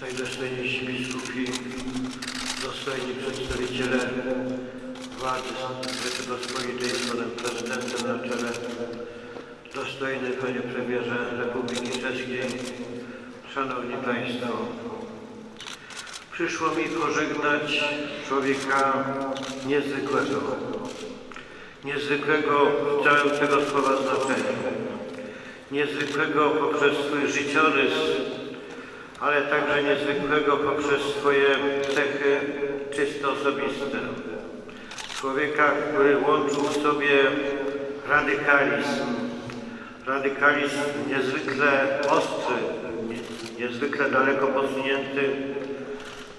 najdostojniejsi biskupi, dostojni przedstawiciele władzy Rzeczypospolitej z panem prezydentem na czele, dostojny panie premierze Republiki Czeskiej, szanowni państwo. Przyszło mi pożegnać człowieka niezwykłego, niezwykłego w całym tego słowa znaczeniu, niezwykłego poprzez swój życiorys, ale także niezwykłego poprzez swoje cechy czysto osobiste. Człowieka, który łączył w sobie radykalizm, radykalizm niezwykle ostry, nie- niezwykle daleko posunięty,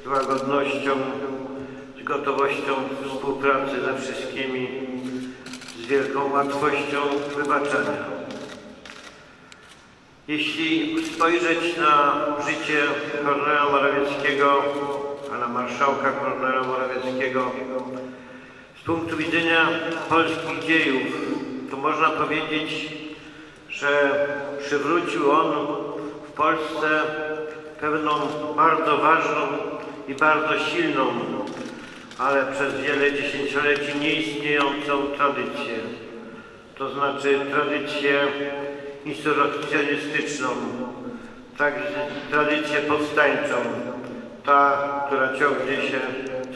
z łagodnością, z gotowością współpracy ze wszystkimi, z wielką łatwością wybaczenia. Jeśli spojrzeć na życie Kornela Morawieckiego, pana marszałka Kornela Morawieckiego, z punktu widzenia polskich dziejów, to można powiedzieć, że przywrócił on w Polsce pewną bardzo ważną i bardzo silną, ale przez wiele dziesięcioleci nieistniejącą tradycję. To znaczy tradycję insurrekcjonistyczną, tak, tradycję powstańczą, ta, która ciągnie się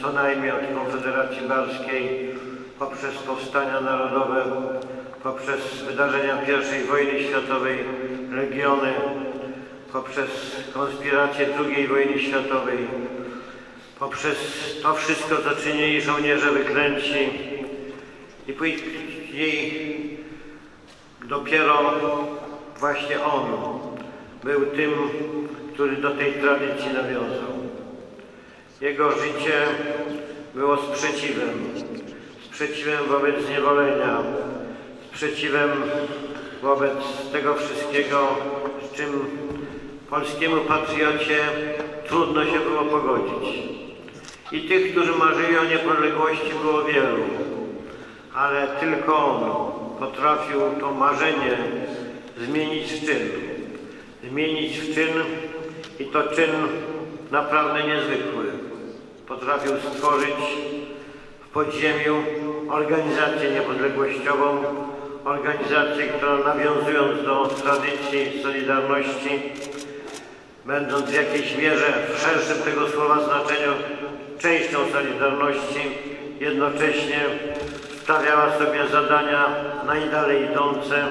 co najmniej od Konfederacji Barskiej poprzez powstania narodowe, poprzez wydarzenia I wojny światowej, legiony, poprzez konspirację II wojny światowej, poprzez to wszystko, co czynili żołnierze wyklęci. I później dopiero właśnie on był tym, który do tej tradycji nawiązał. Jego życie było sprzeciwem, sprzeciwem wobec zniewolenia, sprzeciwem wobec tego wszystkiego, z czym polskiemu patriocie trudno się było pogodzić. I tych, którzy marzyli o niepodległości było wielu, ale tylko on potrafił to marzenie zmienić w czyn. Zmienić w czyn i to czyn naprawdę niezwykły. Potrafił stworzyć w podziemiu organizację niepodległościową, organizację, która nawiązując do tradycji Solidarności, będąc w jakiejś mierze w szerszym tego słowa znaczeniu częścią Solidarności, jednocześnie stawiała sobie zadania najdalej idące,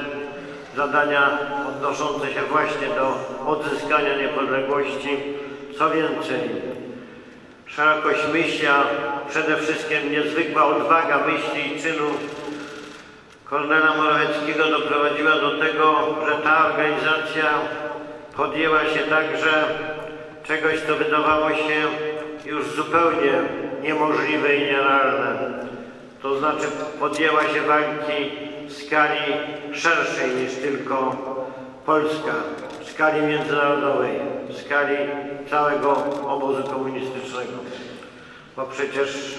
zadania odnoszące się właśnie do odzyskania niepodległości. Co więcej, szerokość myśli, a przede wszystkim niezwykła odwaga myśli i czynu Kornela Morawieckiego doprowadziła do tego, że ta organizacja podjęła się także czegoś, co wydawało się już zupełnie niemożliwe i nierealne. To znaczy podjęła się walki w skali szerszej niż tylko Polska, w skali międzynarodowej, w skali całego obozu komunistycznego. Bo przecież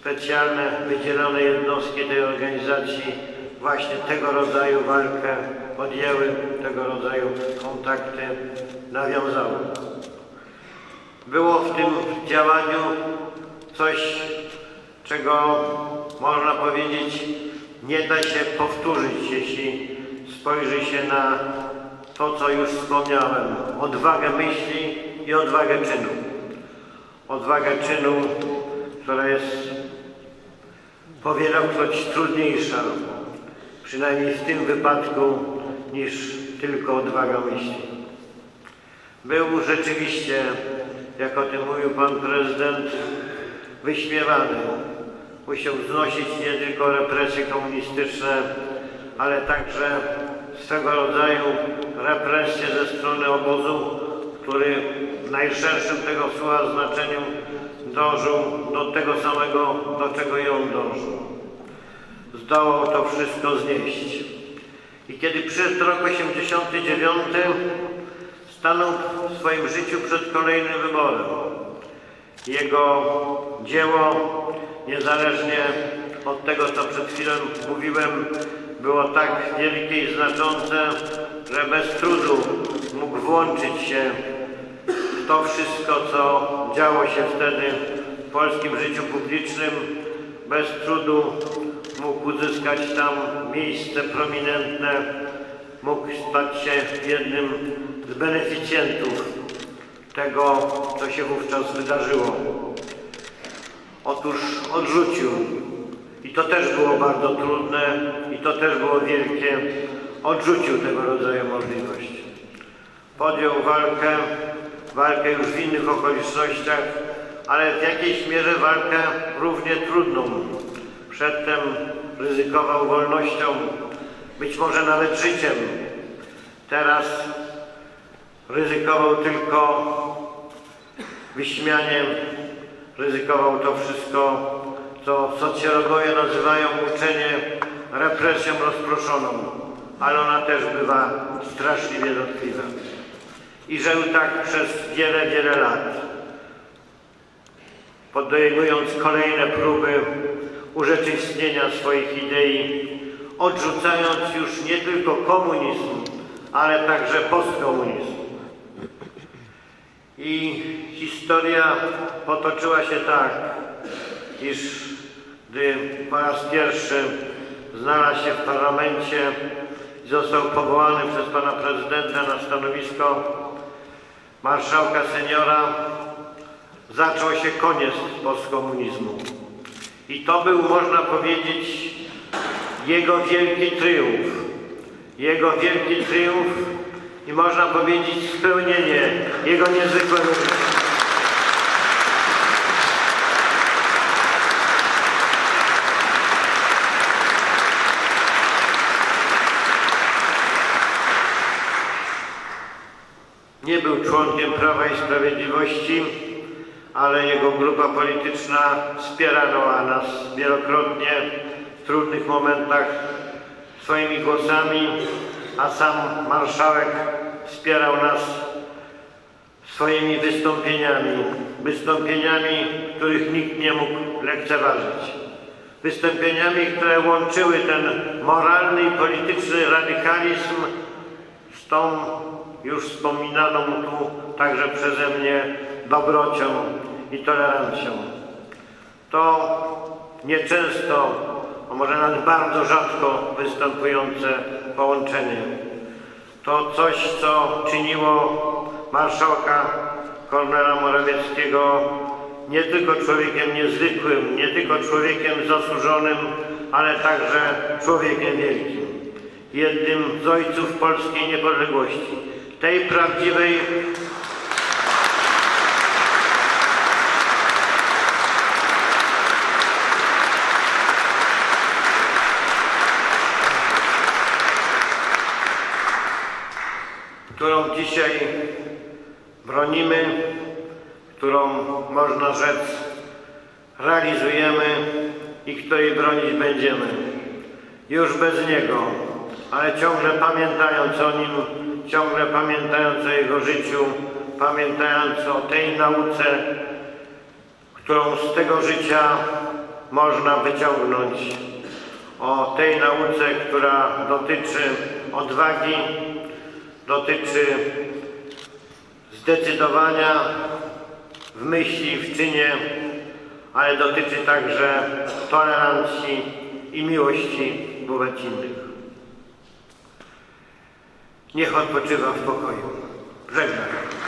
specjalne wydzielone jednostki tej organizacji właśnie tego rodzaju walkę podjęły, tego rodzaju kontakty nawiązały. Było w tym działaniu coś, czego można powiedzieć nie da się powtórzyć, jeśli spojrzy się na to, co już wspomniałem. Odwagę myśli i odwagę czynu. Odwagę czynu, która jest powielokroć trudniejsza, przynajmniej w tym wypadku, niż tylko odwaga myśli. Był rzeczywiście, jak o tym mówił pan prezydent, wyśmiewany. Musiał znosić nie tylko represje komunistyczne, ale także swego rodzaju represje ze strony obozu, który w najszerszym tego słowa znaczeniu dążył do tego samego, do czego on dążył. Zdołał to wszystko znieść. I kiedy przyszedł rok 89, stanął w swoim życiu przed kolejnym wyborem. Jego dzieło, niezależnie od tego, co przed chwilą mówiłem, było tak wielkie i znaczące, że bez trudu mógł włączyć się w to wszystko, co działo się wtedy w polskim życiu publicznym, bez trudu mógł uzyskać tam miejsce prominentne, mógł stać się jednym z beneficjentów tego, co się wówczas wydarzyło. Otóż odrzucił. I to też było bardzo trudne i to też było wielkie. Odrzucił tego rodzaju możliwość. Podjął walkę, walkę już w innych okolicznościach, ale w jakiejś mierze walkę równie trudną. Przedtem ryzykował wolnością, być może nawet życiem. Teraz ryzykował tylko wyśmianiem, ryzykował to wszystko, co socjologowie nazywają uczenie represją rozproszoną, ale ona też bywa straszliwie dotkliwa. I żył tak przez wiele, wiele lat, podejmując kolejne próby urzeczywistnienia swoich idei, odrzucając już nie tylko komunizm, ale także postkomunizm. I historia potoczyła się tak, iż gdy po raz pierwszy znalazł się w parlamencie i został powołany przez pana prezydenta na stanowisko marszałka seniora, zaczął się koniec postkomunizmu. I to był, można powiedzieć, jego wielki tryumf. Jego wielki triumf i można powiedzieć spełnienie jego niezwykłego życia. Nie był członkiem Prawa i Sprawiedliwości, ale jego grupa polityczna wspierała nas wielokrotnie w trudnych momentach swoimi głosami, a sam marszałek wspierał nas swoimi wystąpieniami, wystąpieniami, których nikt nie mógł lekceważyć. Wystąpieniami, które łączyły ten moralny i polityczny radykalizm z tą już wspominaną tu także przeze mnie dobrocią i tolerancją. To nieczęsto, a może nawet bardzo rzadko występujące połączenie. To coś, co czyniło marszałka Kornela Morawieckiego nie tylko człowiekiem niezwykłym, nie tylko człowiekiem zasłużonym, ale także człowiekiem wielkim. Jednym z ojców polskiej niepodległości. Tej prawdziwej którą dzisiaj bronimy, którą można rzec realizujemy i której bronić będziemy. Już bez Niego, ale ciągle pamiętając o Nim, ciągle pamiętając o Jego życiu, pamiętając o tej nauce, którą z tego życia można wyciągnąć. O tej nauce, która dotyczy odwagi, dotyczy zdecydowania w myśli, w czynie, ale dotyczy także tolerancji i miłości wobec innych. Niech odpoczywa w pokoju. Żegnam.